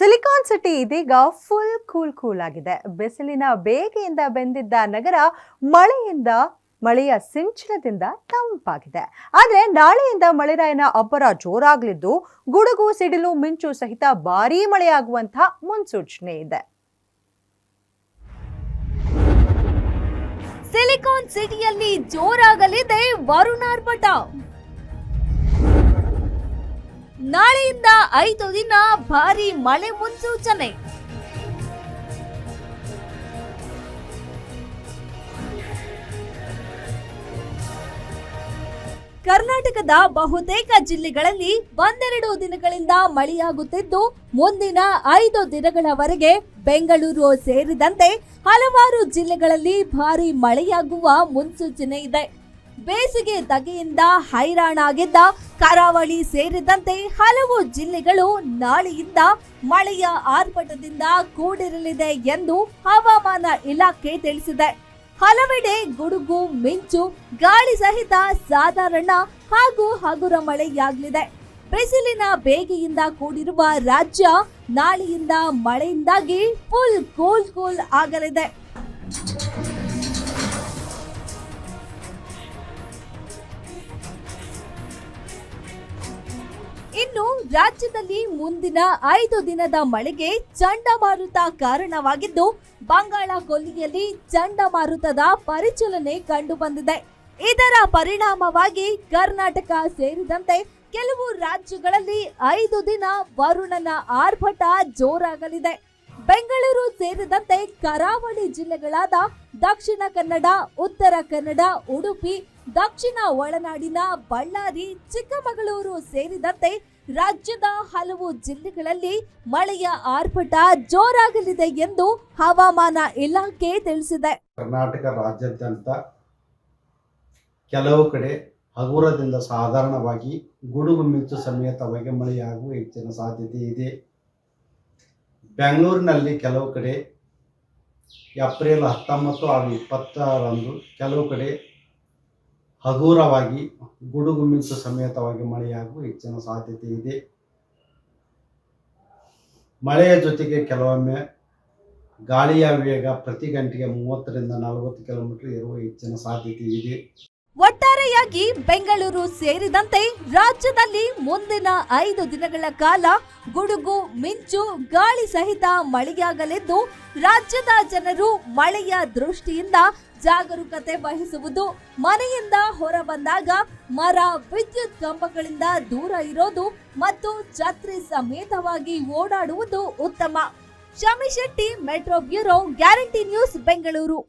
Silicon city ಇದೀಗ full cool cool ಆಗಿದೆ. ಬಿಸಿಲಿನ ಬೇಗೆಯಿಂದ ಬೆಂದಿದ್ದ ನಗರ ಮಳೆಯಿಂದ, ಮಳೆಯ ಸಿಂಚನದಿಂದ ತಂಪಾಗಿದೆ. ಆದರೆ ನಾಳೆಯಿಂದ ಮಳೆರಾಯನ ಅಬ್ಬರ ಜೋರಾಗಲಿದ್ದು, ಗುಡುಗು, ಸಿಡಿಲು, ಮಿಂಚು ಸಹಿತ ಭಾರೀ ಮಳೆಯಾಗುವಂತಹ ಮುನ್ಸೂಚನೆ ಇದೆ. ಸಿಲಿಕಾನ್ ಸಿಟಿಯಲ್ಲಿ ಜೋರಾಗಲಿದೆ ವರುಣಾರ್ಭಟ. ನಾಳೆಯಿಂದ ಐದು ದಿನ ಭಾರಿ ಮಳೆ ಮುನ್ಸೂಚನೆ. ಕರ್ನಾಟಕದ ಬಹುತೇಕ ಜಿಲ್ಲೆಗಳಲ್ಲಿ ಒಂದೆರಡು ದಿನಗಳಿಂದ ಮಳೆಯಾಗುತ್ತಿದ್ದು, ಮುಂದಿನ ಐದು ದಿನಗಳವರೆಗೆ ಬೆಂಗಳೂರು ಸೇರಿದಂತೆ ಹಲವಾರು ಜಿಲ್ಲೆಗಳಲ್ಲಿ ಭಾರಿ ಮಳೆಯಾಗುವ ಮುನ್ಸೂಚನೆ ಇದೆ. ಬೇಸಿಗೆ ಧಗೆಯಿಂದ ಹೈರಾಣಾಗಿದ್ದ ಕರಾವಳಿ ಸೇರಿದಂತೆ ಹಲವು ಜಿಲ್ಲೆಗಳು ನಾಳೆಯಿಂದ ಮಳೆಯ ಆರ್ಭಟದಿಂದ ಕೂಡಿರಲಿದೆ ಎಂದು ಹವಾಮಾನ ಇಲಾಖೆ ತಿಳಿಸಿದೆ. ಹಲವೆಡೆ ಗುಡುಗು, ಮಿಂಚು, ಗಾಳಿ ಸಹಿತ ಸಾಧಾರಣ ಹಾಗೂ ಹಗುರ ಮಳೆಯಾಗಲಿದೆ. ಬಿಸಿಲಿನ ಬೇಗೆಯಿಂದ ಕೂಡಿರುವ ರಾಜ್ಯ ನಾಳೆಯಿಂದ ಮಳೆಯಿಂದಾಗಿ ಫುಲ್ ಕೂಲ್ ಕೂಲ್ ಆಗಲಿದೆ. ಇನ್ನು ರಾಜ್ಯದಲ್ಲಿ ಮುಂದಿನ ಐದು ದಿನದ ಮಳೆಗೆ ಚಂಡಮಾರುತ ಕಾರಣವಾಗಿದ್ದು, ಬಂಗಾಳ ಕೊಲ್ಲಿಯಲ್ಲಿ ಚಂಡಮಾರುತದ ಪರಿಚಲನೆ ಕಂಡುಬಂದಿದೆ. ಇದರ ಪರಿಣಾಮವಾಗಿ ಕರ್ನಾಟಕ ಸೇರಿದಂತೆ ಕೆಲವು ರಾಜ್ಯಗಳಲ್ಲಿ ಐದು ದಿನ ವರುಣನ ಆರ್ಭಟ ಜೋರಾಗಲಿದೆ. ಬೆಂಗಳೂರು ಸೇರಿದಂತೆ ಕರಾವಳಿ ಜಿಲ್ಲೆಗಳಾದ ದಕ್ಷಿಣ ಕನ್ನಡ, ಉತ್ತರ ಕನ್ನಡ, ಉಡುಪಿ, ದಕ್ಷಿಣ ಒಳನಾಡಿನ ಬಳ್ಳಾರಿ, ಚಿಕ್ಕಮಗಳೂರು ಸೇರಿದಂತೆ ರಾಜ್ಯದ ಹಲವು ಜಿಲ್ಲೆಗಳಲ್ಲಿ ಮಳೆಯ ಆರ್ಭಟ ಜೋರಾಗಲಿದೆ ಎಂದು ಹವಾಮಾನ ಇಲಾಖೆ ತಿಳಿಸಿದೆ. ಕರ್ನಾಟಕ ರಾಜ್ಯಾದ್ಯಂತ ಕೆಲವು ಕಡೆ ಹಗುರದಿಂದ ಸಾಧಾರಣವಾಗಿ ಗುಡುಗು ಮಿಂಚು ಸಮೇತವಾಗಿ ಮಳೆಯಾಗುವ ಹೆಚ್ಚಿನ ಸಾಧ್ಯತೆ ಇದೆ. ಬೆಂಗಳೂರಿನಲ್ಲಿ ಕೆಲವು ಕಡೆ ಏಪ್ರಿಲ್ ಹತ್ತೊಂಬತ್ತು ಹಾಗೂ ಇಪ್ಪತ್ತರಂದು ಕೆಲವು ಕಡೆ ಹಗುರವಾಗಿ ಗುಡುಗು ಮಿಂಚು ಸಮೇತವಾಗಿ ಮಳೆಯಾಗುವ ಹೆಚ್ಚಿನ ಸಾಧ್ಯತೆ ಇದೆ. ಮಳೆಯ ಜೊತೆಗೆ ಕೆಲವೊಮ್ಮೆ ಗಾಳಿಯ ವೇಗ ಪ್ರತಿ ಗಂಟೆಗೆ ಮೂವತ್ತರಿಂದ ನಲವತ್ತು ಕಿಲೋಮೀಟರ್ ಇರುವ ಹೆಚ್ಚಿನ ಸಾಧ್ಯತೆ ಇದೆ. ಒಟ್ಟಾರೆಯಾಗಿ ಬೆಂಗಳೂರು ಸೇರಿದಂತೆ ರಾಜ್ಯದಲ್ಲಿ ಮುಂದಿನ ಐದು ದಿನಗಳ ಕಾಲ ಗುಡುಗು, ಮಿಂಚು, ಗಾಳಿ ಸಹಿತ ಮಳೆಯಾಗಲಿದ್ದು, ರಾಜ್ಯದ ಜನರು ಮಳೆಯ ದೃಷ್ಟಿಯಿಂದ ಜಾಗರೂಕತೆ ವಹಿಸುವುದು, ಮನೆಯಿಂದ ಹೊರ ಬಂದಾಗ ಮರ, ವಿದ್ಯುತ್ ಕಂಬಗಳಿಂದ ದೂರ ಇರೋದು ಮತ್ತು ಛತ್ರಿ ಸಮೇತವಾಗಿ ಓಡಾಡುವುದು ಉತ್ತಮ. Shamishetty metro bureau, guarantee news Bengaluru.